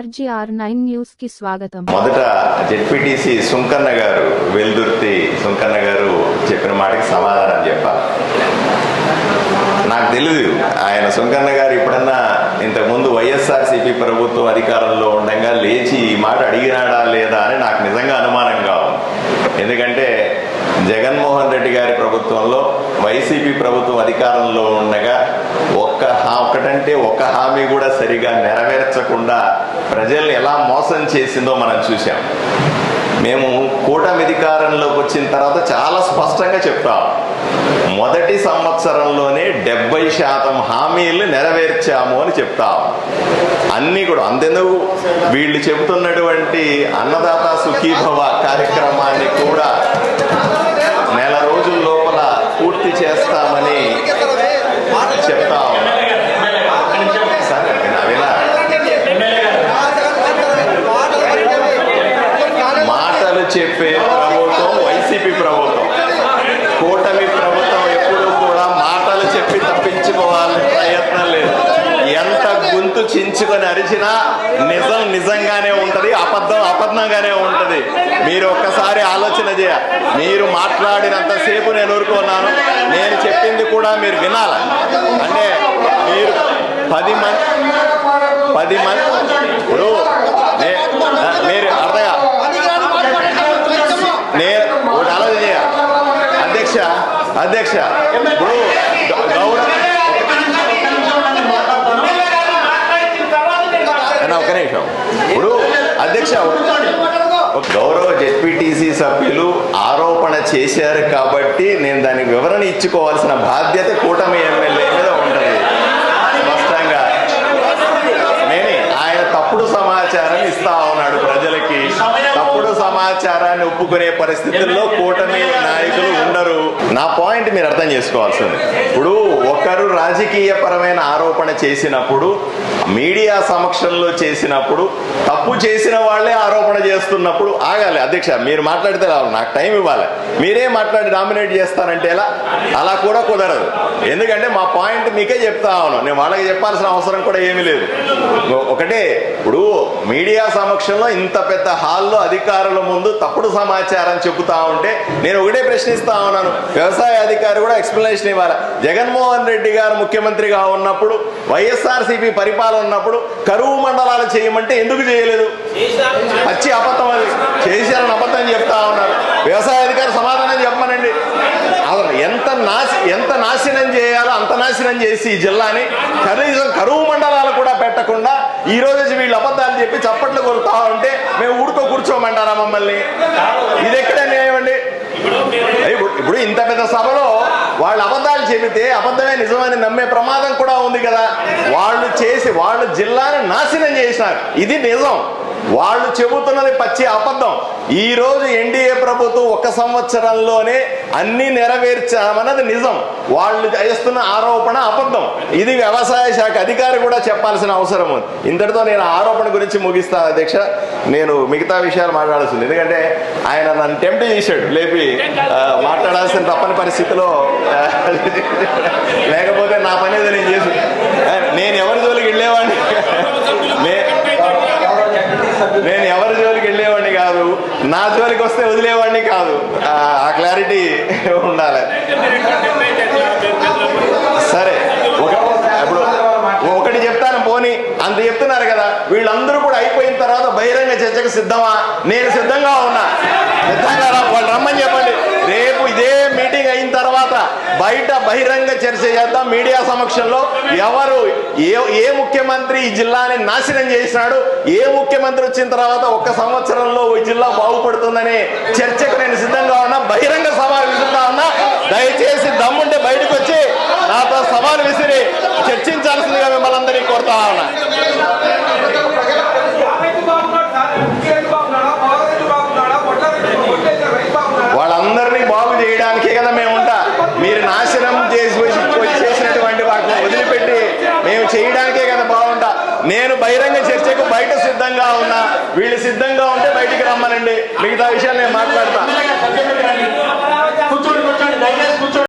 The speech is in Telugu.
ఆర్జీఆర్ నైన్ న్యూస్కి స్వాగతం. మొదట జెడ్పీటీసీ సుంకన్న గారు వెల్దుర్తి సుంకన్న గారు చెప్పిన మాటకి సమాధానం చెప్పాలి. నాకు తెలియదు ఆయన సుంకన్న గారు ఇప్పుడన్నా ఇంతకుముందు వైఎస్ఆర్సీపీ ప్రభుత్వం అధికారంలో ఉండగా లేచి ఈ మాట అడిగినాడా లేదా అని నాకు నిజంగా అనుమానంగా ఉంది. ఎందుకంటే జగన్మోహన్ రెడ్డి గారి ప్రభుత్వంలో వైసీపీ ప్రభుత్వం అధికారంలో ఉండగా ఒక్క హా ఒకటంటే ఒక హామీ కూడా సరిగా నెరవేర్చకుండా ప్రజల్ని ఎలా మోసం చేసిందో మనం చూసాం మేము కూటమి అధికారంలోకి వచ్చిన తర్వాత చాలా స్పష్టంగా చెప్తాం. మొదటి సంవత్సరంలోనే డెబ్బై శాతం హామీలు నెరవేర్చాము అని చెప్తాం. అన్నీ కూడా అందెందుకు వీళ్ళు చెబుతున్నటువంటి అన్నదాత సుఖీభవ కార్యక్రమాన్ని కూడా నెల రోజుల లోపల పూర్తి చేస్తామని చెప్తా ఉన్నాం. సరే, వినా- వినా. మాటలు చెప్పే ప్రభుత్వం వైసీపీ ప్రభుత్వం కూటమి ప్రభుత్వం ఎప్పుడు కూడా మాటలు చెప్పి తప్పించుకోవాలని ప్రయత్నం లేదు ఎంత గొంతు చించుకొని అరిచినా నిజం నిజంగానే ఉంటది అబద్ధం అబద్ధంగానే ఉంటది. మీరు ఒక్కసారి ఆలోచన చేయ. మీరు మాట్లాడినంతసేపు నేను ఊరుకున్నాను నేను చెప్పింది కూడా మీరు వినాలి. అంటే మీరు పది మంది పది మంది ఇప్పుడు మీరు అర్థగా నేను ఒకటి ఆలోచన చేయ. అధ్యక్ష అధ్యక్ష ఇప్పుడు గౌరవ ఒక నిమిషం. ఇప్పుడు అధ్యక్ష గౌరవ జెడ్పీటీసీ సభ్యులు ఆరోపణ చేశారు కాబట్టి నేను దానికి వివరణ ఇచ్చుకోవాల్సిన బాధ్యత కూటమి ఎమ్మెల్యే మీద ఉంటుంది స్పష్టంగా నేనే ఆయన తప్పుడు సమాచారం ఇస్తా ఉన్నాడు ప్రజలకి తప్పుడు ఒప్పుకునే పరిస్థితుల్లో కూటమి నాయకులు ఉండరు. నా పాయింట్ మీరు అర్థం చేసుకోవాల్సింది. ఇప్పుడు ఒకరు రాజకీయ పరమైన ఆరోపణ చేసినప్పుడు మీడియా సమక్షంలో చేసినప్పుడు తప్పు చేసిన వాళ్ళే ఆరోపణ చేస్తున్నప్పుడు ఆగాలి. అధ్యక్ష మీరు మాట్లాడితే రావాలి నాకు టైం ఇవ్వాలి. మీరే మాట్లాడి డామినేట్ చేస్తానంటే ఎలా? అలా కూడా కుదరదు. ఎందుకంటే మా పాయింట్ మీకే చెప్తా ఉన్నాను నేను వాళ్ళకి చెప్పాల్సిన అవసరం కూడా ఏమీ లేదు. ఒకటే ఇప్పుడు మీడియా సమక్షంలో ఇంత పెద్ద హాల్లో అధికారుల ముందు తప్పుడు సమాచారం చెబుతా ఉంటే నేను ఒకటే ప్రశ్నిస్తా ఉన్నాను. వ్యవసాయ అధికారి కూడా ఎక్స్ప్లెనేషన్ ఇవ్వాలి. జగన్మోహన్ రెడ్డి గారు ముఖ్యమంత్రిగా ఉన్నప్పుడు వైఎస్ఆర్సీపీ పరిపాలన ఉన్నప్పుడు కరువు మండలాలు చేయమంటే ఎందుకు చేయలేదు? పచ్చి అబద్ధం అది. చేశారని అబద్ధం చెప్తా ఉన్నారు. వ్యవసాయ అధికారి సమాధానం చెప్పమనండి. అసలు ఎంత నాశ ఎంత నాశనం చేయాలో అంత నాశనం చేసి ఈ జిల్లాని కనీసం కరువు మండలాలు కూడా పెట్టకుండా ఈ రోజు వీళ్ళు అబద్ధాలు చెప్పి చప్పట్లు కొలుతా ఉంటే మేము ఊడుకో కూర్చోమంటారా మమ్మల్ని? ఇది ఎక్కడ న్యాయం అండి? ఇప్పుడు ఇంత పెద్ద సభలో వాళ్ళు అబద్ధాలు చెబితే అబద్ధమే నిజమని నమ్మే ప్రమాదం కూడా ఉంది కదా. వాళ్ళు చేసి వాళ్ళు జిల్లాను నాశనం చేసినారు. ఇది నిజం. వాళ్ళు చెబుతున్నది పచ్చి అబద్ధం. ఈ రోజు ఎన్డీఏ ప్రభుత్వం ఒక సంవత్సరంలోనే అన్ని నెరవేర్చామన్నది నిజం. వాళ్ళు చేస్తున్న ఆరోపణ అబద్ధం. ఇది వ్యవసాయ శాఖ అధికారి కూడా చెప్పాల్సిన అవసరం ఉంది. ఇంతటితో నేను ఆరోపణ గురించి ముగిస్తాను అధ్యక్ష. నేను మిగతా విషయాలు మాట్లాడాల్సింది. ఎందుకంటే ఆయన నన్ను టెంప్ట్ చేశాడు లేపి మాట్లాడాల్సిన తప్పని పరిస్థితిలో లేకపోతే నా పని ఏదో నేను చేసి నేను ఎవరి జోలికి వెళ్ళేవాడిని? నేను ఎవరి జోలికి వెళ్ళేవాడిని కాదు. నా జోలికి వస్తే వదిలేవాడిని కాదు. ఆ క్లారిటీ ఉండాలి. సరే ఒక ఇప్పుడు ఒకటి చెప్తాను పోని. అంత చెప్తున్నారు కదా. వీళ్ళందరూ కూడా అయిపోయిన తర్వాత బహిరంగ చర్చకు సిద్ధమా? నేను సిద్ధంగా ఉన్నా. సిద్ధంగా రా వాళ్ళు రమ్మని చెప్పండి. అయిన తర్వాత బయట బహిరంగ చర్చ చేద్దాం మీడియా సమక్షంలో. ఎవరు ఏ ఏ ముఖ్యమంత్రి ఈ జిల్లాని నాశనం చేసినాడు ఏ ముఖ్యమంత్రి వచ్చిన తర్వాత ఒక్క సంవత్సరంలో ఈ జిల్లా బాగుపడుతుందనే చర్చకు నేను సిద్ధంగా ఉన్నా బహిరంగ సవాలు విసురుతా ఉన్నా. దయచేసి దమ్ముంటే బయటకు వచ్చి నాతో సవాలు విసిరి చర్చించాల్సిందిగా మిమ్మల్ని అందరినీ కోరుతా ఉన్నా వాళ్ళందరినీ బాగు చేయడానికే కదా మేము ఉంటా మీరు నాశనం చేసి పోయి- చేసినటువంటి వాటిని వదిలిపెట్టి మేము చేయడానికే కదా బాగుంటా నేను బహిరంగ చర్చకు బయట సిద్ధంగా ఉన్నా వీళ్ళు సిద్ధంగా ఉంటే బయటికి రమ్మనండి. మిగతా విషయాలు నేను మాట్లాడతాను కూర్చోండి.